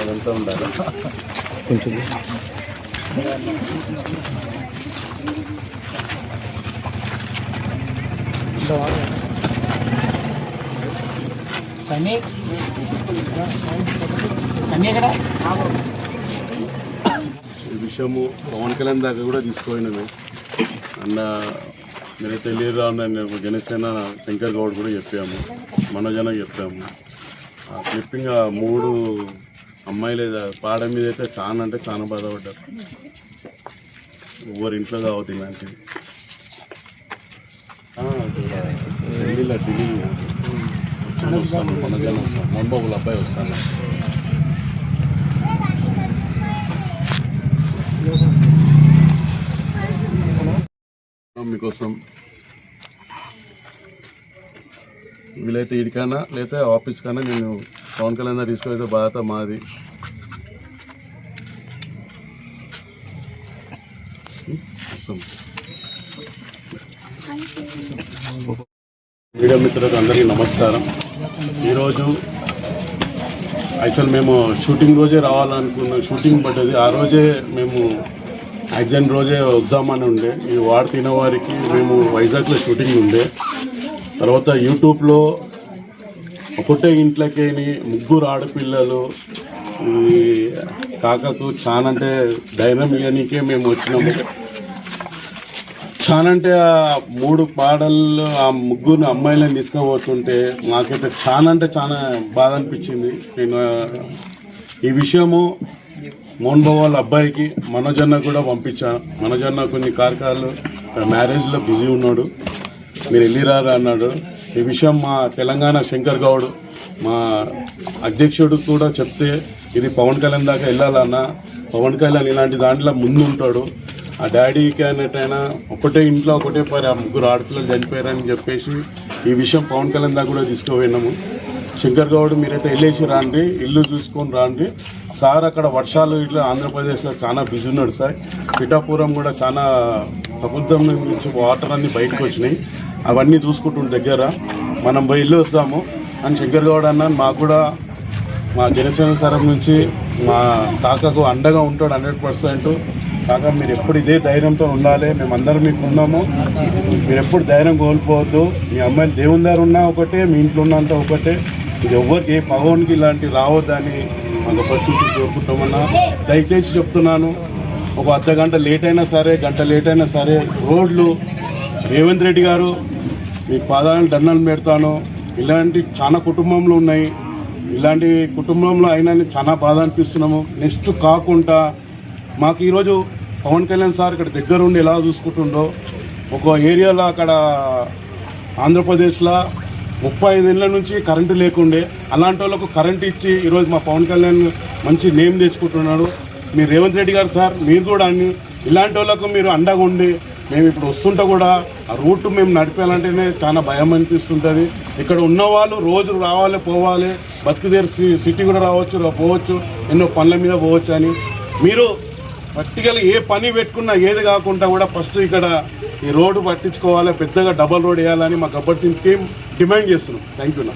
అదంతా ఉండాలి కొంచెం సన్నీ సన్నీ ఎక్కడ ఈ విషయము పవన్ కళ్యాణ్ దాకా కూడా తీసుకుపోయినాము అన్న మీరు తెలియరా అన్న జనసేన శంకర్ గౌడ్ కూడా చెప్పాము మనోజన చెప్పాము. ఆ క్లిప్పింగ్ మూడు అమ్మాయిలు పాడ మీద అయితే చాలా అంటే చాలా బాధపడ్డారు. ఎవరి ఇంట్లో కావద్దు ఇలాంటివి. ఆ, ఢిల్లీలో ఢిల్లీ వస్తాను మనోజన వస్తాను మన్బాబుల అబ్బాయి వస్తాను. మీకోసం వీలైతే ఇడికైనా లేకపోతే ఆఫీస్ కన్నా నేను పవన్ కళ్యాణ్ తీసుకెళ్తే బాధ్యత మాది. Hmm? మీడియా మిత్రులకు అందరికీ నమస్కారం. ఈరోజు అసలు మేము షూటింగ్ రోజే రావాలనుకున్నాం. షూటింగ్ పడ్డది. ఆ రోజే మేము యాక్సిడెంట్ రోజే వద్దామని ఉండే. ఈ వాడు తినేవారికి మేము వైజాగ్లో షూటింగ్ ఉండే. తర్వాత యూట్యూబ్లో ఒకటే ఇంట్లోకి ముగ్గురు ఆడపిల్లలు ఈ కాకకు చాలా అంటే ధైర్యం ఇవ్వనీకే మేము వచ్చినాము. చాలా అంటే ఆ మూడు పాటలు ఆ ముగ్గురు అమ్మాయిలను తీసుకుపోతుంటే మాకైతే చాలా అంటే చాలా బాధ అనిపించింది. నేను ఈ విషయము మోహన్ బాబు వాళ్ళ అబ్బాయికి మనోజన్న కూడా పంపించాను మనోజన్న కొన్ని కార్యక్రమాలు మ్యారేజ్లో బిజీ ఉన్నాడు. మీరు వెళ్ళిరారా అన్నాడు. ఈ విషయం మా తెలంగాణ శంకర్ గౌడ్ మా అధ్యక్షుడు కూడా చెప్తే ఇది పవన్ కళ్యాణ్ దాకా వెళ్ళాలన్న పవన్ కళ్యాణ్ ఇలాంటి దాంట్లో ముందు ఉంటాడు. ఆ డాడీకి అన్నట్టయినా ఒకటే ఇంట్లో ఒకటే పరి ఆ ముగ్గురు ఆడపిల్లలు చనిపోయారని చెప్పేసి ఈ విషయం పవన్ కళ్యాణ్ దాకా కూడా తీసుకుపోయినాము. శంకర్ గౌడ్ మీరైతే వెళ్ళేసి రాండి ఇల్లు చూసుకొని రాండి. సార్ అక్కడ వర్షాలు ఇట్లా ఆంధ్రప్రదేశ్లో చాలా బిజీ ఉన్నాడు సార్. పిఠాపురం కూడా చాలా సముద్రం నుంచి వాటర్ అన్నీ బయటకు వచ్చినాయి. అవన్నీ చూసుకుంటుండే దగ్గర. మనం పోయి ఇల్లు వస్తాము అని శంకర్ గౌడ్ అన్న మాకు కూడా మా జనసేన తరఫు నుంచి మా కాకకు అండగా ఉంటాడు హండ్రెడ్ పర్సెంట్. కాక మీరు ఎప్పుడు ఇదే ధైర్యంతో ఉండాలి. మేమందరం మీకు ఉన్నాము. మీరు ఎప్పుడు ధైర్యం కోల్పోవద్దు. మీ అమ్మాయిలు దేవుని దగ్గర ఉన్నా ఒకటే మీ ఇంట్లో ఉన్నంత ఒకటే. ఇది ఎవరికి పవన్కి ఇలాంటి రావద్దని మాకు పరిస్థితి కోరుకుంటామన్నా దయచేసి చెప్తున్నాను. ఒక అర్ధ గంట లేట్ అయినా సరే గంట లేట్ అయినా సరే రోడ్లు రేవంత్ రెడ్డి గారు మీ పాదాలను దండాలు పెడతాను. ఇలాంటి చాలా కుటుంబంలో ఉన్నాయి. ఇలాంటి కుటుంబంలో అయినా చాలా బాధ అనిపిస్తున్నాము. నెక్స్ట్ కాకుండా మాకు ఈరోజు పవన్ కళ్యాణ్ సార్ ఇక్కడ దగ్గర ఉండి ఎలా చూసుకుంటుండో ఒక ఏరియాలో అక్కడ ఆంధ్రప్రదేశ్లో ముప్పై ఐదేళ్ళ నుంచి కరెంటు లేకుండే అలాంటి వాళ్ళకు కరెంట్ ఇచ్చి ఈరోజు మా పవన్ కళ్యాణ్ మంచి నేమ్ తెచ్చుకుంటున్నాడు. మీరు రేవంత్ రెడ్డి గారు సార్ మీరు కూడా అన్ని ఇలాంటి వాళ్ళకు మీరు అండగా ఉండి మేము ఇప్పుడు వస్తుంటే కూడా ఆ రూట్ మేము నడిపేయాలంటేనే చాలా భయం అనిపిస్తుంటుంది. ఇక్కడ ఉన్నవాళ్ళు రోజు రావాలి పోవాలి బతుకుదేరు సి- సిటీ కూడా రావచ్చు పోవచ్చు ఎన్నో పనుల మీద పోవచ్చు అని. మీరు పర్టికల్ ఏ పని పెట్టుకున్నా ఏది కాకుండా కూడా ఫస్ట్ ఇక్కడ ఈ రోడ్డు పట్టించుకోవాలి పెద్దగా డబల్ రోడ్ వేయాలని మా గబ్బర్ సింగ్ టీం డిమాండ్ చేస్తున్నాం. థ్యాంక్ యూ నా.